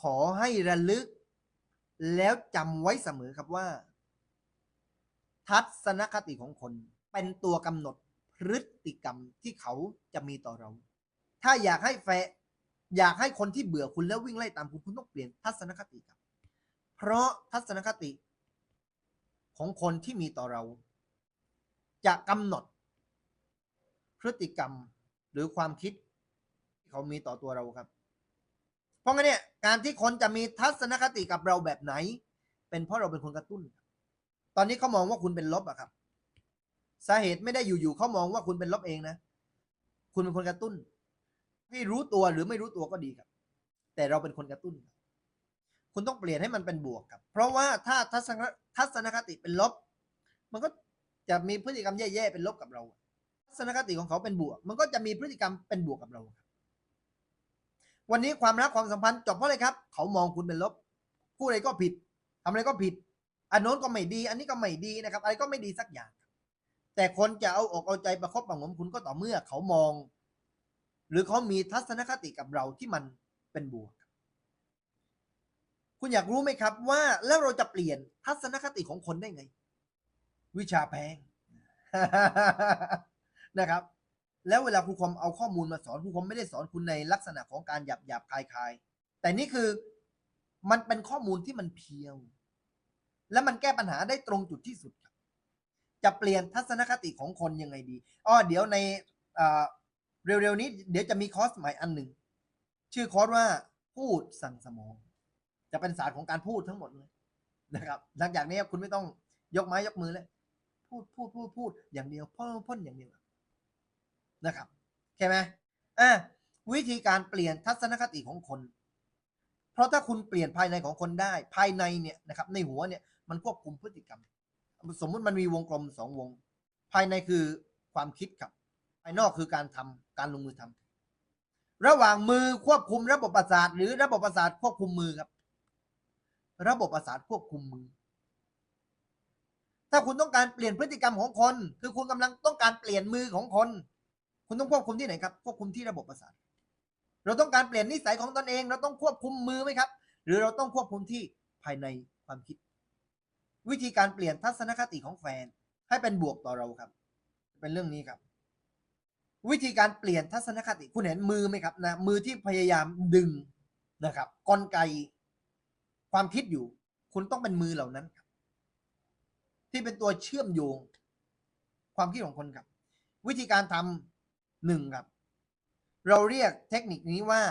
ขอให้ระลึก แล้วจำไว้เสมอครับว่า ทัศนคติของคน เป็นตัวกำหนดพฤติกรรมที่เขาจะมีต่อเรา ถ้าอยากให้แฟอยากให้คนที่เบื่อคุณแล้ววิ่งไล่ตามคุณคุณต้องเปลี่ยนทัศนคติครับ เพราะทัศนคติ ของคนที่มีต่อเรา จะกำหนด พฤติกรรมหรือความคิดที่เขามีต่อตัวเราครับ เพราะงั้นเนี่ยการที่คนจะมีทัศนคติกับเราแบบไหน เป็นเพราะเราเป็นคนกระตุ้น ตอนนี้เขามองว่าคุณเป็นลบอะครับ สาเหตุไม่ได้อยู่ๆเขามองว่าคุณเป็นลบเองนะ คุณเป็นคนกระตุ้นที่รู้ตัวหรือไม่รู้ตัวก็ดีครับ แต่เราเป็นคนกระตุ้น คุณต้องเปลี่ยนให้มันเป็นบวกครับ เพราะว่าถ้าทัศนทัศนคติเป็นลบ มันก็จะมีพฤติกรรมแย่ๆเป็นลบกับเรา ทัศนคติของเขาเป็นบวก มันก็จะมีพฤติกรรมเป็นบวกกับเราครับ วันนี้ความรักความสัมพันธ์จบเพราะอะไรครับ เขามองคุณเป็นลบพูดอะไรก็ผิดทำอะไรก็ผิด อันโน้นก็ไม่ดี อันนี้ก็ไม่ดีนะครับ อะไรก็ไม่ดีสักอย่าง แต่คนจะเอาอกเอาใจประคบประงมคุณก็ต่อเมื่อเขามอง หรือเขามีทัศนคติกับเราที่มันเป็นบวก คุณอยากรู้ไหมครับว่าแล้วเราจะเปลี่ยนทัศนคติของคนได้ไง วิชาแพงนะครับ แล้วเวลาครูคอมเอาข้อมูลมาสอนครูคอมไม่ได้สอนคุณในลักษณะของการหยาบหยาบคายคายแต่นี่คือมันเป็นข้อมูลที่มันเพียว และมันแก้ปัญหาได้ตรงจุดที่สุดครับ จะเปลี่ยนทัศนคติของคนยังไงดีอ้อเดี๋ยวในเร็วๆนี้ เดี๋ยวจะมีคอร์สใหม่อันหนึ่งชื่อคอร์สว่าพูดสั่งสมอง จะเป็นศาสตร์ของการพูดทั้งหมดเลยนะครับ หลังจากนี้คุณไม่ต้องยกไม้ยกมือแล้วพูดพูดพูดพูดอย่างเดียวพ่นพ่นอย่างเดียว นะครับใช่ไหมอะวิธีการเปลี่ยนทัศนคติของคน เพราะถ้าคุณเปลี่ยนภายในของคนได้ ภายในเนี่ยนะครับ ในหัวเนี่ยมันควบคุมพฤติกรรม สมมุติมันมีวงกลมสองวง ภายในคือความคิดครับภายนอกคือการทำการลงมือทำระหว่างมือควบคุมระบบประสาท หรือระบบประสาทควบคุมมือครับ ระบบประสาทควบคุมมือ ถ้าคุณต้องการเปลี่ยนพฤติกรรมของคน คือคุณกำลังต้องการเปลี่ยนมือของคน คุณต้องควบคุมที่ไหนครับ ควบคุมที่ระบบประสาท เราต้องการเปลี่ยนนิสัยของตนเอง เราต้องควบคุมมือไหมครับ หรือเราต้องควบคุมที่ภายในความคิด วิธีการเปลี่ยนทัศนคติของแฟน ให้เป็นบวกต่อเราครับ เป็นเรื่องนี้ครับ วิธีการเปลี่ยนทัศนคติคุณเห็นมือไหมครับนะมือที่พยายามดึงนะครับกลไกความคิดอยู่ คุณต้องเป็นมือเหล่านั้นครับ ที่เป็นตัวเชื่อมโยง ความคิดของคนครับ วิธีการทำ หนึ่งครับ เราเรียกเทคนิคนี้ว่า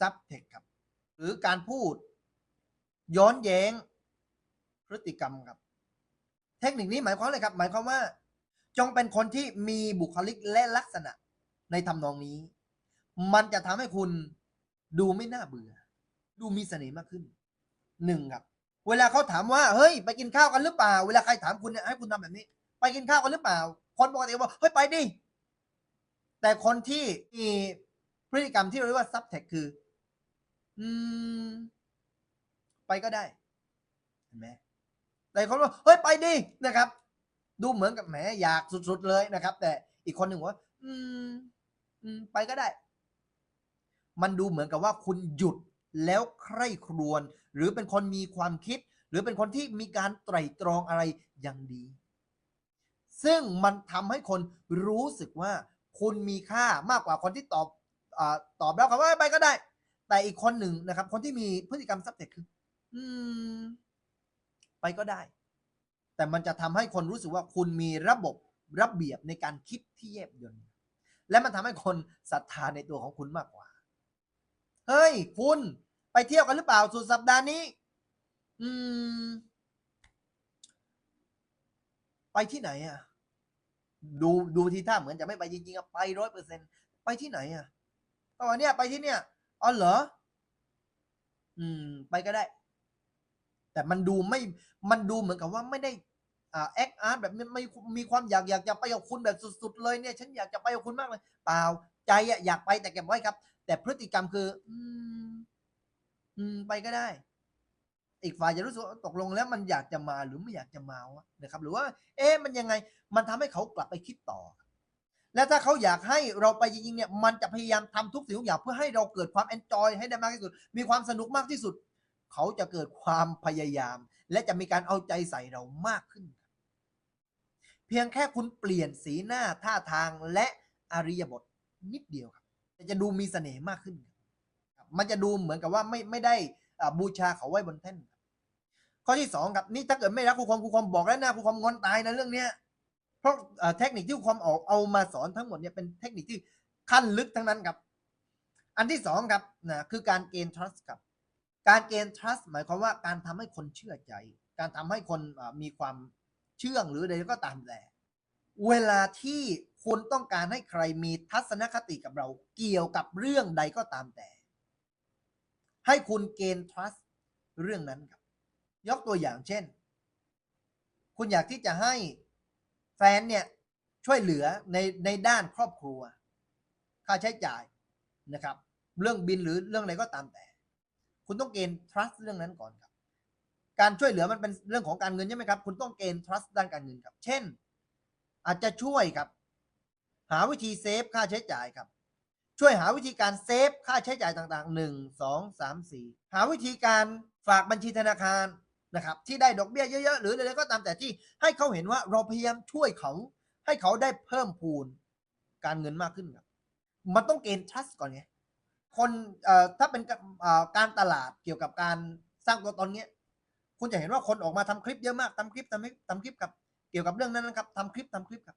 subtext ครับ หรือการพูด ย้อนแย้งพฤติกรรมครับ เทคนิคนี้หมายความอะไรครับ หมายความว่า จงเป็นคนที่มีบุคลิกและลักษณะในทำนองนี้ มันจะทำให้คุณดูไม่น่าเบื่อ ดูมีเสน่ห์มากขึ้นหนึ่งครับ เวลาเขาถามว่าเฮ้ย ไปกินข้าวกันหรือเปล่า เวลาใครถามคุณเนี่ยให้คุณทำแบบนี้ ไปกินข้าวกันหรือเปล่า คนปกติบอกเฮ้ยไปดิ แต่คนที่มีพฤติกรรมที่เรียกว่า subtext คือ อืม ไปก็ได้เห็นไหมแต่คนว่าเฮ้ยไปดินะครับ ดูเหมือนกับแหมอยากสุดๆเลยนะครับ แต่อีกคนหนึ่งว่า อืม อืม ไปก็ได้ มันดูเหมือนกับว่าคุณหยุดแล้วใคร่ครวญหรือเป็นคนมีความคิด หรือเป็นคนที่มีการไตร่ตรองอะไรอย่างดี ซึ่งมันทำให้คนรู้สึกว่า คุณมีค่ามากกว่าคนที่ตอบอตอบแล้วคำว่าไปก็ได้ แต่อีกคนหนึ่งนะครับ คนที่มีพฤติกรรมซับเทคคือ อืม ไปก็ได้ แต่มันจะทำให้คนรู้สึกว่าคุณมีระบบระเบียบในการคิดที่แยบยลและมันทำให้คนศรัทธาในตัวของคุณมากกว่า เฮ้ย คุณไปเที่ยวกันหรือเปล่าสุดสัปดาห์นี้ อืม ไปที่ไหนอะ ดูดูทีท่าเหมือนจะไม่ไปจริงๆอะไปร้อยเปอร์เซ็นไปที่ไหนอะก็วันเนี้ยไปที่เนี่ยอ๋อเหรอ อืม ไปก็ได้ แต่มันดูไม่ มันดูเหมือนกับว่าไม่ได้ อ่าแอคอาร์ตแบบไม่ไม่มีความอยากอยากจะไปกับคุณแบบสุดๆเลยเนี่ย ฉันอยากจะไปกับคุณมากเลย เปล่าใจอะอยากไปแต่เก็บไว้ครับ แต่พฤติกรรมคือ อืม อืม ไปก็ได้ อีกฝ่ายจะรู้สึกตกลงแล้วมันอยากจะมาหรือไม่อยากจะมาวะนะครับ หรือว่า เอ๊ะมันยังไงมันทำให้เขากลับไปคิดต่อ และถ้าเขาอยากให้เราไปจริงๆเนี่ยมันจะพยายามทำทุกสิ่งทุกอย่างเพื่อให้เราเกิดความ enjoy ให้ได้มากที่สุด มีความสนุกมากที่สุด เขาจะเกิดความพยายาม และจะมีการเอาใจใส่เรามากขึ้น เพียงแค่คุณเปลี่ยนสีหน้าท่าทางและอริยบทนิดเดียวครับจะดูมีเสน่ห์มากขึ้น มันจะดูเหมือนกับว่าไม่ไม่ได้บูชาเขาไว้บนแท่น ข้อที่สองครับนี่ถ้าเกิดไม่รักครูความครูความบอกแล้วนะครูความงอนตายนะเรื่องเนี้ยเพราะเทคนิคที่ครูความออกเอามาสอนทั้งหมดเนี่ยเป็นเทคนิคที่ขั้นลึกทั้งนั้นครับ อันที่สองครับนะคือการเกณฑ์ trust ครับ การเกณฑ์ trust หมายความว่าการทำให้คนเชื่อใจ การทำให้คนมีความเชื่องหรือใดก็ตามแต่เวลาที่คุณต้องการให้ใครมีทัศนคติกับเรา เกี่ยวกับเรื่องใดก็ตามแต่ ให้คุณเกณฑ์ trust เรื่องนั้นครับ ยกตัวอย่างเช่น คุณอยากที่จะให้แฟนเนี่ยช่วยเหลือในในด้านครอบครัว ค่าใช้จ่ายนะครับ เรื่องบินหรือเรื่องอะไรก็ตามแต่ คุณต้องเกณฑ์ trust เรื่องนั้นก่อนครับ การช่วยเหลือมันเป็นเรื่องของการเงินใช่ไหมครับ คุณต้องเกณฑ์ trust ด้านการเงินครับ เช่น อาจจะช่วยครับ หาวิธีเซฟค่าใช้จ่ายครับ ช่วยหาวิธีการเซฟค่าใช้จ่ายต่างๆหนึ่งสองสามสี่หาวิธีการฝากบัญชีธนาคาร นะครับที่ได้ดอกเบี้ยเยอะๆ หรืออะไรก็ตามแต่ที่ให้เขาเห็นว่าเราพยายามช่วยเขา ให้เขาได้เพิ่มพูนการเงินมากขึ้นครับมันต้องเกณฑ์ trust ก่อนไงคนถ้าเป็นการตลาดเกี่ยวกับการสร้างตัวตนเนี้ยคุณจะเห็นว่าคนออกมาทำคลิปเยอะมากทำคลิปทำคลิปทำคลิปกับ เกี่ยวกับเรื่องนั้นนะครับทำคลิปทำคลิปครับ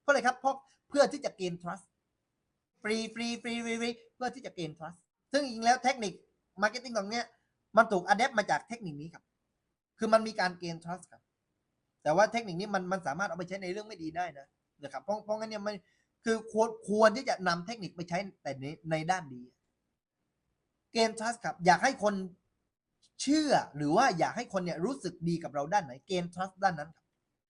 เพราะอะไรครับเพราะเพื่อที่จะเกณฑ์ trust ฟรีฟรีฟรีฟรีเพื่อที่จะเกณฑ์ trust ซึ่งจริงแล้วเทคนิค marketing ตรงเนี้ยมันถูก adapt มาจากเทคนิคนี้ครับ คือมันมีการเกณฑ์ trust ครับ แต่ว่าเทคนิคนี้มันมันสามารถเอาไปใช้ในเรื่องไม่ดีได้นะนะครับเพราะเพราะงั้นเนี่ยมันคือควรควรที่จะนำเทคนิคไปใช้แต่ในในด้านดี เกณฑ์ trust ครับ อยากให้คนเชื่อหรือว่าอยากให้คนเนี่ยรู้สึกดีกับเราด้านไหนเกณฑ์ trust ด้านนั้นครับ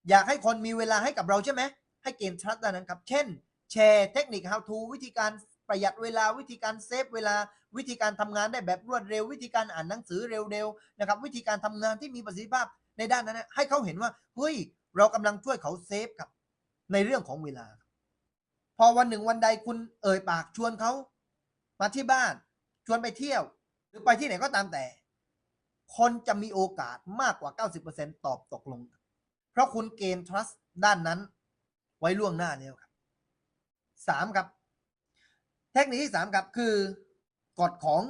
อยากให้คนมีเวลาให้กับเราใช่ไหมให้เกณฑ์ trust ด้านนั้นครับ เช่นแชร์เทคนิค how to วิธีการ ประหยัดเวลาวิธีการเซฟเวลาวิธีการทำงานได้แบบรวดเร็ว วิธีการอ่านหนังสือเร็วๆนะครับวิธีการทำงานที่มีประสิทธิภาพในด้านนั้น ให้เขาเห็นว่าเฮ้ยเรากำลังช่วยเขาเซฟครับในเรื่องของเวลา พอวันหนึ่งวันใดคุณเอ่ยปากชวนเขามาที่บ้าน ชวนไปเที่ยว หรือไปที่ไหนก็ตามแต่ คนจะมีโอกาสมากกว่า 90%ตอบตกลง เพราะคุณเกณฑ์ trust ด้านนั้น ไว้ล่วงหน้าแล้วครับสามครับ เทคนิคที่สามครับคือกฎของ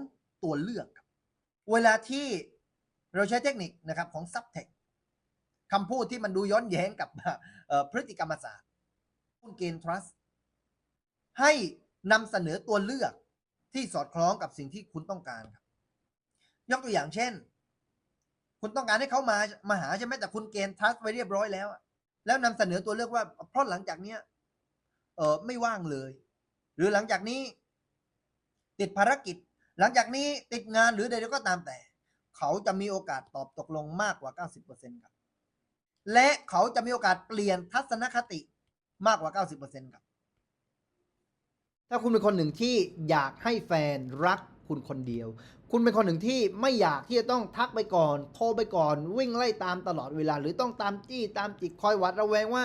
ตัวเลือกครับเวลาที่เราใช้เทคนิคนะครับของ subtext คำพูดที่มันดูย้อนแย้งกับพฤติกรรมศาสตร์คุณเกณฑ์ trust ให้นำเสนอตัวเลือกที่สอดคล้องกับสิ่งที่คุณต้องการครับ ยกตัวอย่างเช่น คุณต้องการให้เขามามาหาใช่ไหมแต่คุณเกณฑ์ trust ไว้เรียบร้อยแล้ว แล้วนำเสนอตัวเลือกว่า เพราะหลังจากเนี้ยเออไม่ว่างเลย หรือหลังจากนี้ ติดภารกิจ หลังจากนี้ติดงานหรือใดๆก็ตามแต่ เขาจะมีโอกาสตอบตกลงมากกว่า 90%ครับ และเขาจะมีโอกาสเปลี่ยนทัศนคติมากกว่า 90%ครับ ถ้าคุณเป็นคนหนึ่งที่อยากให้แฟนรักคุณคนเดียว คุณเป็นคนหนึ่งที่ไม่อยากที่จะต้องทักไปก่อน โทรไปก่อน วิ่งไล่ตามตลอดเวลา หรือต้องตามจี้ตามจิกคอยหวัดระแวงว่า